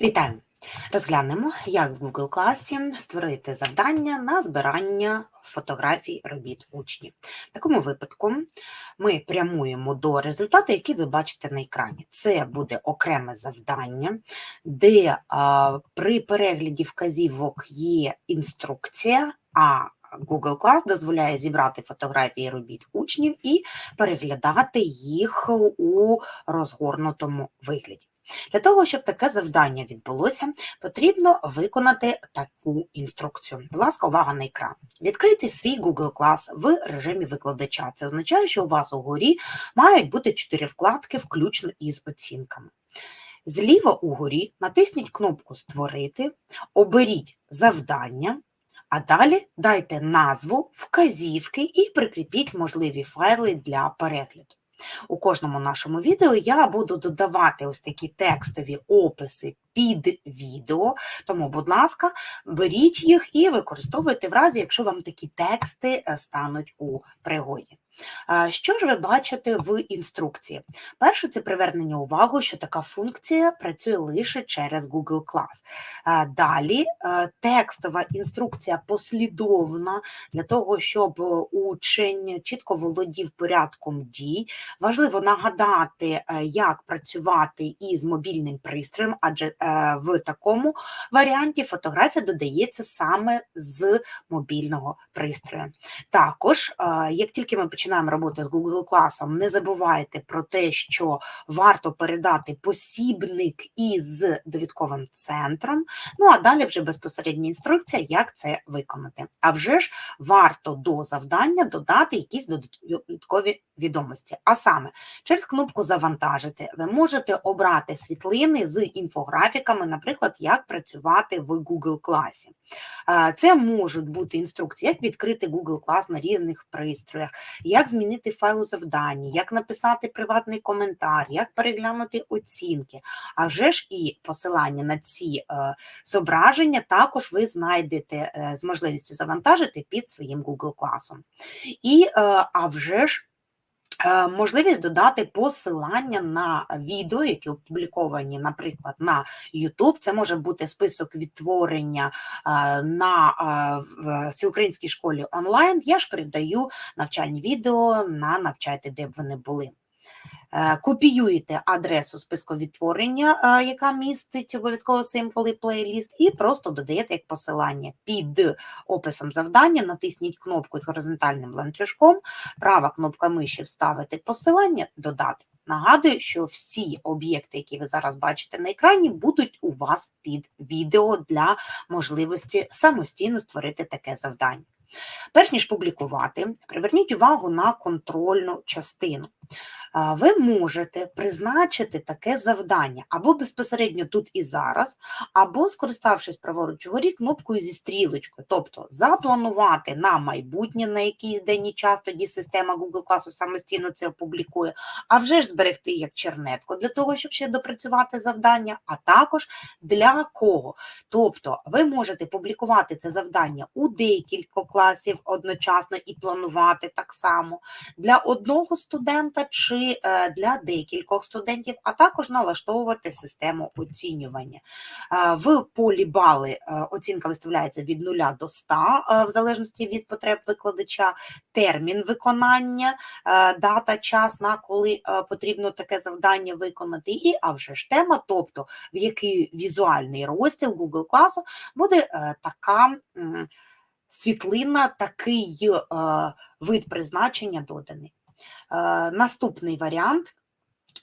Вітаю! Розглянемо, як в Google класі створити завдання на збирання фотографій робіт учнів. В такому випадку ми прямуємо до результату, який ви бачите на екрані. Це буде окреме завдання, де а, при перегляді вказівок є інструкція, а Google Class дозволяє зібрати фотографії робіт учнів і переглядати їх у розгорнутому вигляді. Для того, щоб таке завдання відбулося, потрібно виконати таку інструкцію. Будь ласка, увага на екран. Відкрити свій Google Class в режимі викладача. Це означає, що у вас угорі мають бути чотири вкладки, включно із оцінками. Зліва угорі натисніть кнопку Створити, оберіть завдання, а далі дайте назву, вказівки і прикріпіть можливі файли для перегляду. У кожному нашому відео я буду додавати ось такі текстові описи під відео, тому, будь ласка, беріть їх і використовуйте в разі, якщо вам такі тексти е, стануть у пригоді. Що ж ви бачите в інструкції? Перше, це привернення уваги, що така функція працює лише через Google Class. Далі текстова інструкція послідовна для того, щоб учень чітко володів порядком дій. Важливо нагадати, е, як працювати із мобільним пристроєм, адже е, в такому варіанті фотографія додається саме з мобільного пристрою. Також, е, як тільки ми починаємо роботу з Google класом, не забувайте про те, що варто передати посібник із довідковим центром. Ну а далі вже безпосередня інструкція, як це виконати. А вже ж варто до завдання додати якісь додаткові відомості. А саме, через кнопку Завантажити ви можете обрати світлини з інфографіками, наприклад, як працювати в Google класі. Е, Це можуть бути інструкції, як відкрити Google клас на різних пристроях, як змінити файл у завданні, як написати приватний коментар, як переглянути оцінки. А вже ж і посилання на ці е, зображення також ви знайдете е, з можливістю завантажити під своїм Google класом. І е, а вже ж. Е, Можливість додати посилання на відео, які опубліковані, наприклад, на YouTube. Це може бути список відтворення е, на е, всеукраїнській школі онлайн. Я ж передаю навчальні відео на навчайте, де б вони були. Е, Копіюєте адресу списку відтворення, е, яка містить обов'язково символи плейліст, і просто додаєте як посилання під описом завдання. Натисніть кнопку з горизонтальним ланцюжком, права кнопка миші вставити посилання, додати. Нагадую, що всі об'єкти, які ви зараз бачите на екрані, будуть у вас під відео для можливості самостійно створити таке завдання. Перш ніж публікувати, приверніть увагу на контрольну частину. Ви можете призначити таке завдання. Або безпосередньо тут і зараз, або скориставшись праворуч угорі кнопкою зі стрілочкою, тобто запланувати на майбутнє на якийсь день і час, тоді система Google класу самостійно це опублікує, а вже ж зберегти як чернетку для того, щоб ще допрацювати завдання, а також для кого. Тобто ви можете публікувати це завдання у декілька класів одночасно і планувати так само. Для одного студента чи е, для декількох студентів, а також налаштовувати систему оцінювання. Е, В полі бали е, оцінка виставляється від 0 до 100, е, в залежності від потреб викладача, термін виконання, дата, час, на коли потрібно таке завдання виконати, і а вже ж тема, тобто в який візуальний розділ Google класу буде така. Світлина, такий е, вид призначення доданий. Е, Наступний варіант.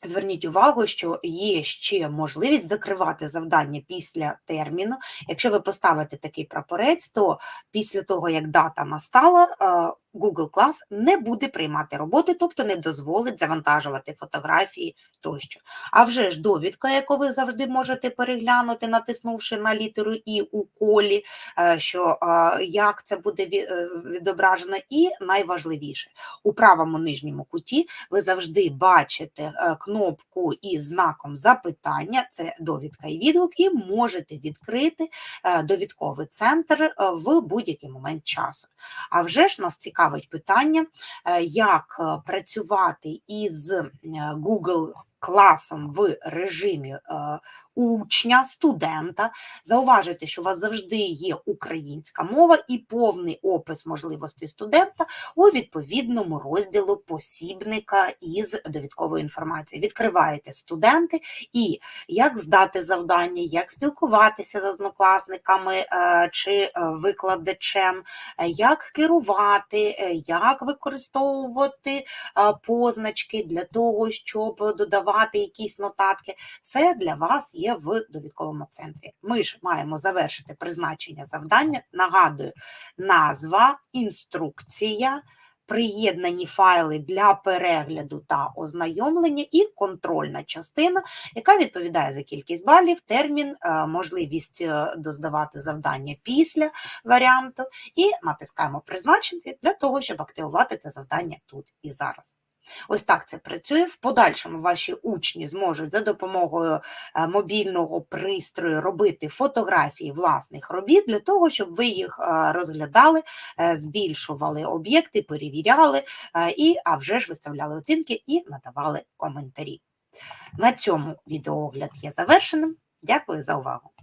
Зверніть увагу, що є ще можливість закривати завдання після терміну. Якщо ви поставите такий прапорець, то після того, як дата настала, е, Google Class не буде приймати роботи, тобто не дозволить завантажувати фотографії тощо. А вже ж довідка, яку ви завжди можете переглянути, натиснувши на літеру І у колі, е, що е, як це буде е, відображено, і найважливіше, у правому нижньому куті ви завжди бачите кнопку із знаком запитання, це довідка і відгук, і можете відкрити довідковий центр в будь-який момент часу. А вже ж нас цікавить питання, е, як е, працювати із е, Google класом в режимі е, учня, студента. Зауважуйте, що у вас завжди є українська мова і повний опис можливостей студента у відповідному розділу посібника із довідковою інформацією. Відкриваєте студенти і як здати завдання, як спілкуватися з однокласниками е, чи е, викладачем, як керувати, як використовувати позначки для того, щоб додавати якісь нотатки. Все для вас є в довідковому центрі. Ми ж маємо завершити призначення завдання. Нагадую, назва, інструкція. Приєднані файли для перегляду та ознайомлення, і контрольна частина, яка відповідає за кількість балів, термін, е, можливість е, доздавати завдання після варіанту, і натискаємо призначити для того, щоб активувати це завдання тут і зараз. Ось так це працює. В подальшому ваші учні зможуть за допомогою е, мобільного пристрою робити фотографії власних робіт для того, щоб ви їх е, розглядали, е, збільшували об'єкти, перевіряли і, а вже ж виставляли оцінки і надавали коментарі. На цьому відеоогляд є завершеним. Дякую за увагу!